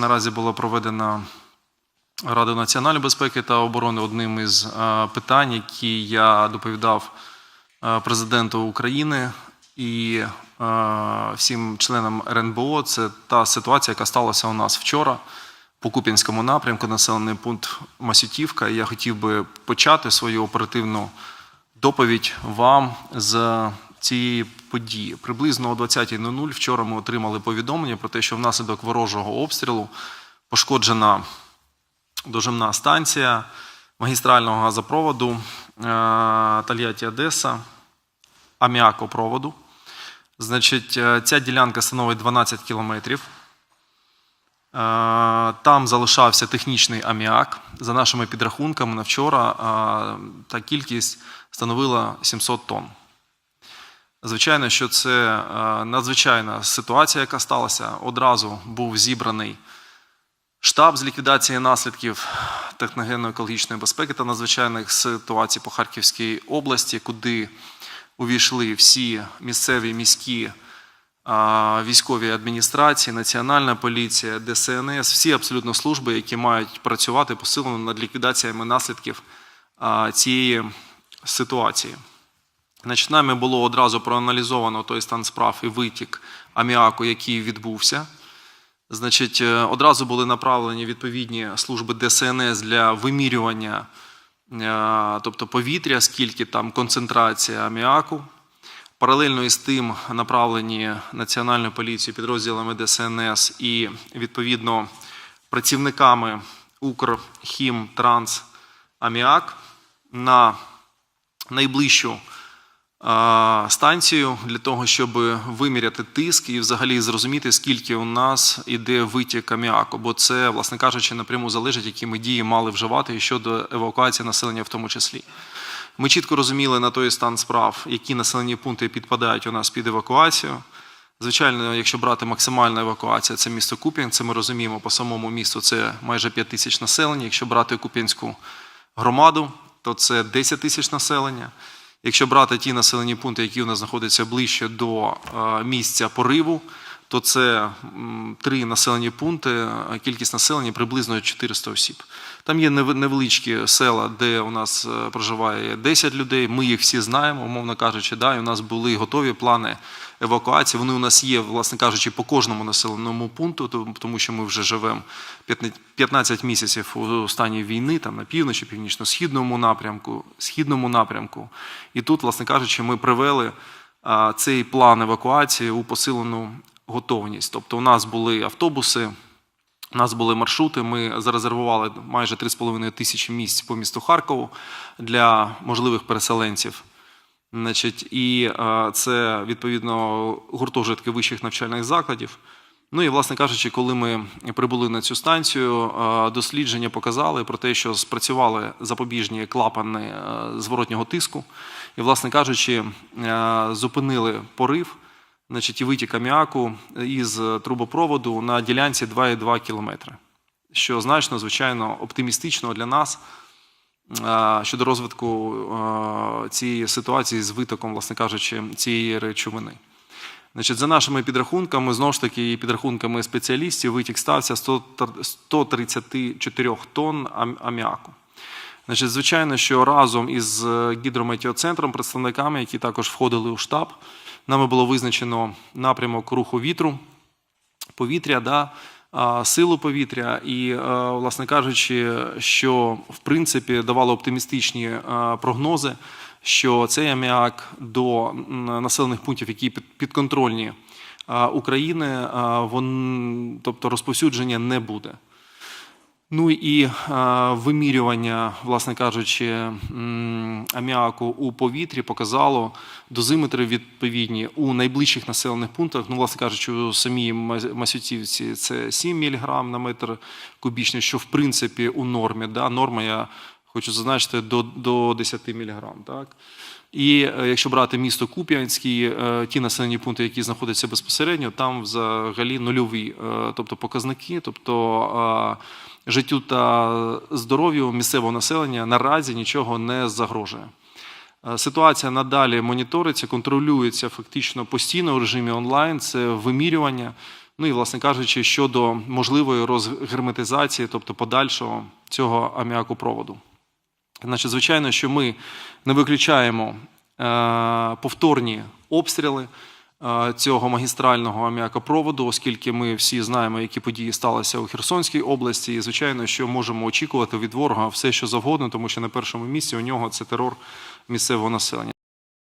Наразі було проведено Раду національної безпеки та оборони одним із е, питань, які я доповідав е, президенту України і е, всім членам РНБО. Це та ситуація, яка сталася у нас вчора по Куп'янському напрямку, населений пункт Масютівка. Я хотів би почати свою оперативну доповідь вам з цієї події. Приблизно о 20.00 вчора ми отримали повідомлення про те, що внаслідок ворожого обстрілу пошкоджена дожимна станція магістрального газопроводу Тольятті Одеса, аміакопроводу. Значить, е, ця ділянка становить 12 кілометрів. Е, Там залишався технічний аміак. За нашими підрахунками на вчора е, та кількість становила 700 тонн. Звичайно, що це е, надзвичайна ситуація, яка сталася. Одразу був зібраний штаб з ліквідації наслідків техногенно-екологічної безпеки та надзвичайних ситуацій по Харківській області, куди увійшли всі місцеві міські військові адміністрації, Національна поліція, ДСНС, всі абсолютно служби, які мають працювати посилено над ліквідаціями наслідків цієї ситуації. Значить, нами було одразу проаналізовано той стан справ і витік аміаку, який відбувся. Значить, е, одразу були направлені відповідні служби ДСНС для вимірювання, е, тобто повітря, скільки там концентрація аміаку. Паралельно із тим направлені Національною поліцією, підрозділами ДСНС і відповідно працівниками Укрхімтранс Аміак на найближчу станцію для того, щоб виміряти тиск і взагалі зрозуміти, скільки у нас іде витік аміаку, бо це, власне кажучи, напряму залежить, які ми дії мали вживати щодо евакуації населення в тому числі. Ми чітко розуміли на той стан справ, які населені пункти підпадають у нас під евакуацію. Звичайно, якщо брати максимальна евакуація, це місто Куп'янськ, це ми розуміємо по самому місту, це майже 5 тисяч населення. Якщо брати Куп'янську громаду, то це 10 тисяч населення. Якщо брати ті населені пункти, які у нас знаходяться ближче до е, місця пориву, то це три населені пункти, е, кількість населення приблизно 400 осіб. Там є нев- невеличкі села, де у нас е, проживає 10 людей. Ми їх всі знаємо, умовно кажучи, да, і у нас були готові плани евакуації. Вони у нас є, власне кажучи, по кожному населеному пункту, тому що ми вже живемо 15 місяців у стані війни, там на півночі, північно-східному напрямку, східному напрямку. І тут, власне кажучи, ми привели цей план евакуації у посилену готовність. Тобто, у нас були автобуси. У нас були маршрути. Ми зарезервували майже 3,5 тисячі місць по місту Харкову для можливих переселенців. Значить, і це відповідно гуртожитки вищих навчальних закладів. Ну і, власне кажучи, коли ми прибули на цю станцію, дослідження показали про те, що спрацювали запобіжні клапани зворотнього тиску, і, власне кажучи, зупинили порив, значить, і витік аміаку із трубопроводу на ділянці 2,2 кілометри, що значно, звичайно, оптимістично для нас щодо розвитку цієї ситуації з витоком, власне кажучи, цієї речовини. Значить, за нашими підрахунками, знову ж таки, і підрахунками спеціалістів, витік стався 134 тонн аміаку. Значить, звичайно, що разом із е, гідрометеоцентром, представниками, які також входили у штаб, нами було визначено напрямок руху вітру, повітря, да, силу повітря, і, е, власне кажучи, що в принципі давало оптимістичні е, прогнози, що цей аміак до населених пунктів, які під- підконтрольні е, України, вон, тобто розповсюдження не буде. Ну і вимірювання, власне кажучи, аміаку у повітрі показало дозиметри відповідні у найближчих населених пунктах. Ну, власне кажучи, у самій Мас- Масютівці це 7 мг на метр кубічний, що в принципі у нормі. Да? Норма, я хочу зазначити, до, до 10 мг. Так? І е, якщо брати місто Куп'янський, е, ті населені пункти, які знаходяться безпосередньо, там взагалі нульові, е, тобто показники, тобто життю та здоров'ю місцевого населення наразі нічого не загрожує. Е, Ситуація надалі моніториться, контролюється фактично постійно в режимі онлайн. Це вимірювання. Ну і, власне кажучи, щодо можливої розгерметизації, тобто подальшого цього аміакопроводу. Значить, звичайно, що ми не виключаємо е, повторні обстріли е, цього магістрального аміакопроводу, оскільки ми всі знаємо, які події сталися у Херсонській області. І звичайно, що можемо очікувати від ворога все, що завгодно, тому що на першому місці у нього це терор місцевого населення.